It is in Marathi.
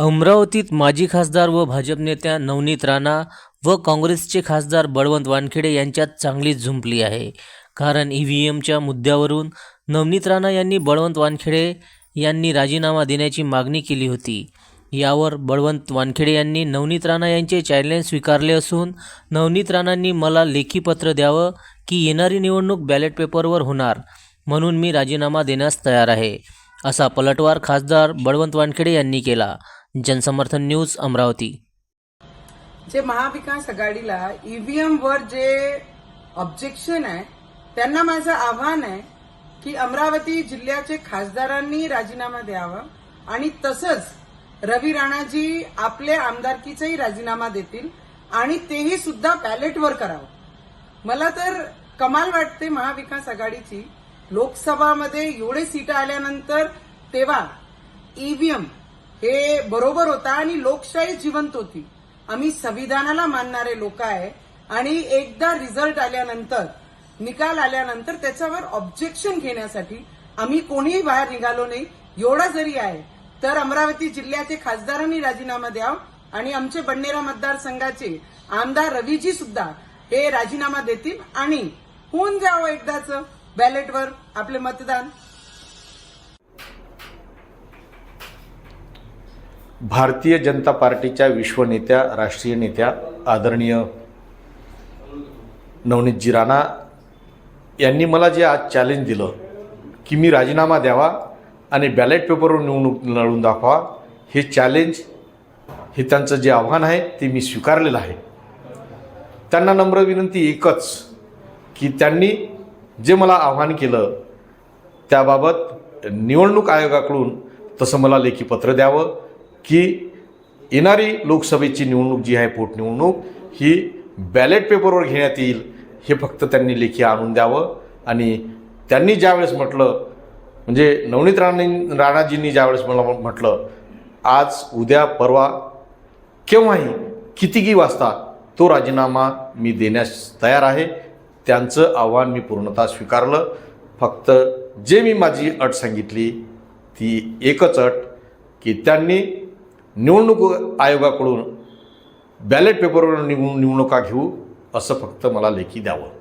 अमरावतीत माजी खासदार व भाजप नेत्या नवनीत राणा व काँग्रेसचे खासदार बळवंत वानखेडे यांच्यात चांगलीच झुंपली आहे. कारण ई व्ही एमच्या मुद्द्यावरून नवनीत राणा यांनी बळवंत वानखेडे यांनी राजीनामा देण्याची मागणी केली होती. यावर बळवंत वानखेडे यांनी नवनीत राणा यांचे चॅलेंज स्वीकारले असून नवनीत राणांनी मला लेखी पत्र द्यावं की येणारी निवडणूक बॅलेट पेपरवर होणार म्हणून मी राजीनामा देण्यास तयार आहे असा पलटवार खासदार बळवंत वानखेडे यांनी केला. जनसमर्थन न्यूज अमरावती. जे महाविकास आघाडीला ईव्हीएम वर जे ऑब्जेक्शन आहे त्यांना माझं आव्हान आहे की अमरावती जिल्ह्याचे खासदारांनी राजीनामा द्यावा आणि तसंच रवी राणाजी आपले आमदारकीचाही राजीनामा देतील आणि तेही सुद्धा बॅलेटवर करावं. मला तर कमाल वाटते महाविकास आघाडीची लोकसभामध्ये एवढे सीट आल्यानंतर तेव्हा ईव्हीएम हे बरोबर होता आणि लोकशाही जिवंत होती. आम्ही संविधानाला मानणारे लोक आहे आणि एकदा रिझल्ट आल्यानंतर निकाल आल्यानंतर त्याच्यावर ऑब्जेक्शन घेण्यासाठी आम्ही कोणीही बाहेर निघालो नाही. एवढा जरी आहे तर अमरावती जिल्ह्याचे खासदारांनी राजीनामा द्यावा आणि आमचे बंडेरा मतदारसंघाचे आमदार रवीजी सुद्धा हे राजीनामा देतील. आणि होऊन जावं एकदाच बॅलेटवर आपले मतदान. भारतीय जनता पार्टीच्या विश्वनेत्या राष्ट्रीय नेत्या आदरणीय नवनीतजी राणा यांनी मला जे आज चॅलेंज दिलं की मी राजीनामा द्यावा आणि बॅलेट पेपरवर निवडणूक लढून दाखवा हे चॅलेंज हे त्यांचं जे आव्हान आहे ते मी स्वीकारलेलं आहे. त्यांना नम्र विनंती एकच की त्यांनी जे मला आव्हान केलं त्याबाबत निवडणूक आयोगाकडून तसं मला लेखी पत्र द्यावं की येणारी लोकसभेची निवडणूक जी आहे पोटनिवडणूक ही बॅलेट पेपरवर घेण्यात येईल हे फक्त त्यांनी लेखी आणून द्यावं. आणि त्यांनी ज्यावेळेस म्हटलं म्हणजे नवनीत राणे राणाजींनी ज्यावेळेस मला म्हटलं आज उद्या परवा केव्हाही कितीही वाजता तो राजीनामा मी देण्यास तयार आहे. त्यांचं आव्हान मी पूर्णतः स्वीकारलं. फक्त जे मी माझी अट सांगितली ती एकच अट की त्यांनी निवडणूक आयोगाकडून बॅलेट पेपरवर निवडून निवडणुका घेऊ असं फक्त मला लेखी द्यावं.